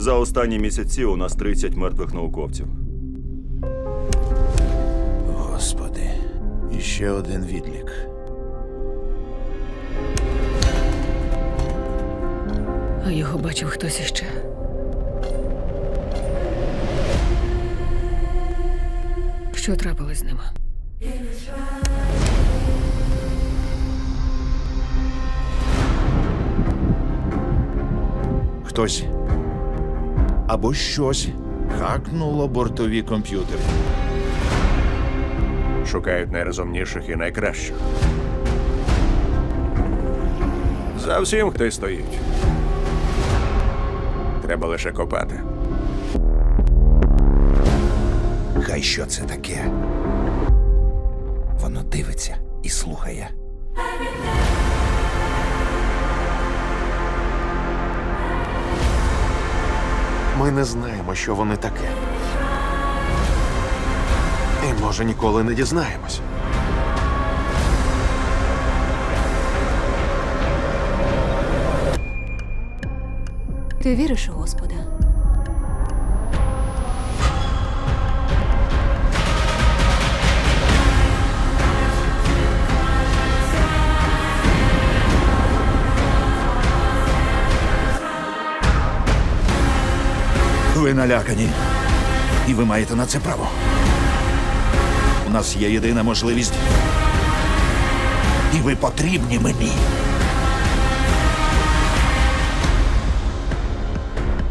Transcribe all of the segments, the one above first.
За останні місяці у нас 30 мертвих науковців. Господи, іще один відлік. А його бачив хтось іще. Що трапилось з ними? Хтось або щось хакнуло бортові комп'ютери. Шукають найрозумніших і найкращих. За всім хтось стоїть. Треба лише копати. Хай що це таке. Воно дивиться і слухає. Ми не знаємо, що вони таке. І може ніколи не дізнаємось. Ти віриш у Господа? Ви налякані. І ви маєте на це право. У нас є єдина можливість. І ви потрібні мені.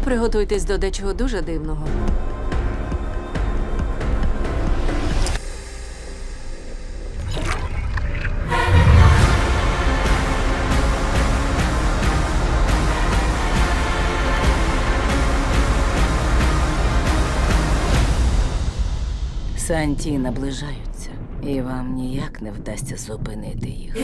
Приготуйтесь до дечого дуже дивного. Санті наближаються, і вам ніяк не вдасться зупинити їх.